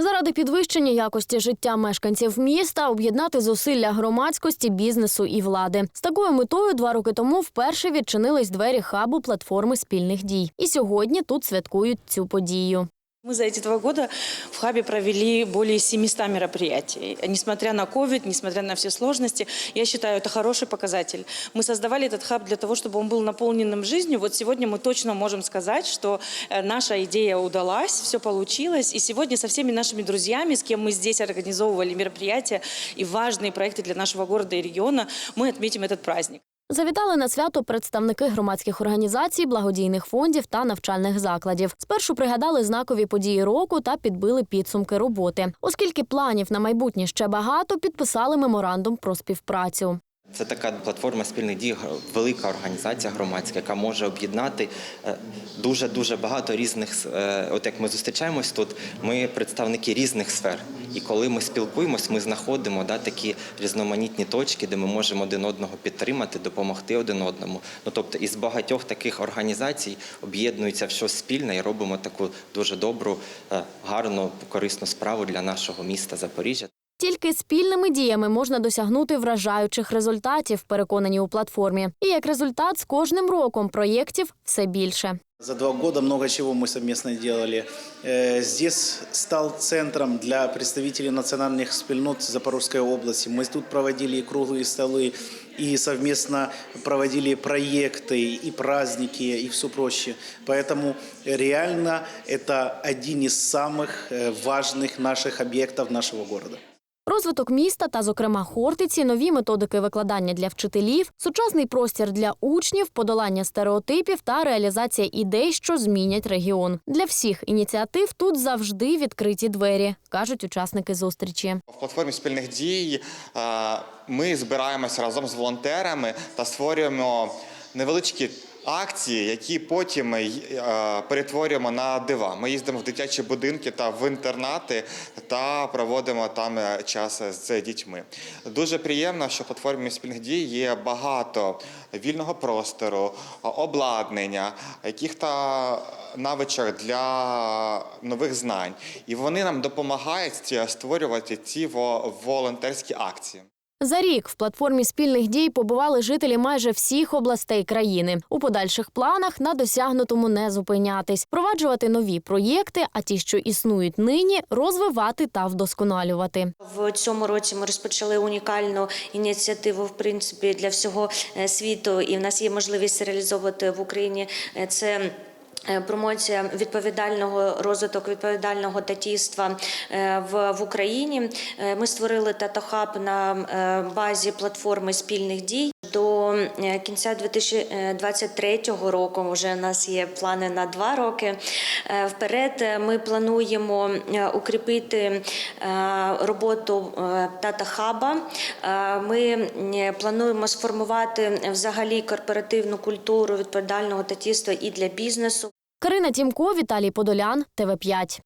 Заради підвищення якості життя мешканців міста об'єднати зусилля громадськості, бізнесу і влади. З такою метою два роки тому вперше відчинились двері хабу платформи спільних дій. І сьогодні тут святкують цю подію. Мы за эти два года в Хабе провели более 700 мероприятий. Несмотря на COVID, несмотря на все сложности, я считаю, это хороший показатель. Мы создавали этот хаб для того, чтобы он был наполненным жизнью. Вот сегодня мы точно можем сказать, что э, наша идея удалась, все получилось. И сегодня со всеми нашими друзьями, с кем мы здесь организовывали мероприятия и важные проекты для нашего города и региона, мы отметим этот праздник. Завітали на свято представники громадських організацій, благодійних фондів та навчальних закладів. Спершу пригадали знакові події року та підбили підсумки роботи. Оскільки планів на майбутнє ще багато, підписали меморандум про співпрацю. Це така платформа спільних дій, велика організація громадська, яка може об'єднати дуже дуже багато різних. е, От як ми зустрічаємось тут, ми представники різних сфер. І коли ми спілкуємось, ми знаходимо да, такі різноманітні точки, де ми можемо один одного підтримати, допомогти один одному. Ну тобто, із багатьох таких організацій об'єднуються в спільне і робимо таку дуже добру, е, гарну, корисну справу для нашого міста Запоріжжя. Тільки спільними діями можна досягнути вражаючих результатів, переконані у платформі. І як результат, з кожним роком проєктів все більше. За два года много чего мы совместно делали. Э, Здесь стал центром для представителей национальных спільнот Запорожской области. Мы тут проводили и круглые столы, и совместно проводили проекты, и праздники, и все проще. Поэтому реально это один из самых э, важных наших объектов нашего города. Розвиток міста та, зокрема, Хортиці, нові методики викладання для вчителів, сучасний простір для учнів, подолання стереотипів та реалізація ідей, що змінять регіон. Для всіх ініціатив тут завжди відкриті двері, кажуть учасники зустрічі. В платформі спільних дій е, ми збираємося разом з волонтерами та створюємо невеличкі акції, які потім е, перетворюємо на дива. Ми їздимо в дитячі будинки та в інтернати та проводимо там е, час з дітьми. Дуже приємно, що в платформі спільних дій є багато вільного простору, обладнання, яких-то навичок для нових знань. І вони нам допомагають створювати ці волонтерські акції. За рік в платформі спільних дій побували жителі майже всіх областей країни. У подальших планах на досягнутому не зупинятись, впроваджувати нові проєкти, а ті, що існують нині, розвивати та вдосконалювати. В цьому році ми розпочали унікальну ініціативу в принципі для всього е, світу, і в нас є можливість реалізовувати в Україні е, це. Е, Промоція відповідального розвиток відповідального татівства е, в, в Україні. Е, Ми створили татохаб на базі платформи спільних дій. До кінця 2023 року вже у нас є плани на два роки. Вперед ми плануємо укріпити роботу Тата-хаба. Е, Ми плануємо сформувати взагалі корпоративну культуру відповідального татівства і для бізнесу. Карина Тімко, Віталій Подолян, ТВ 5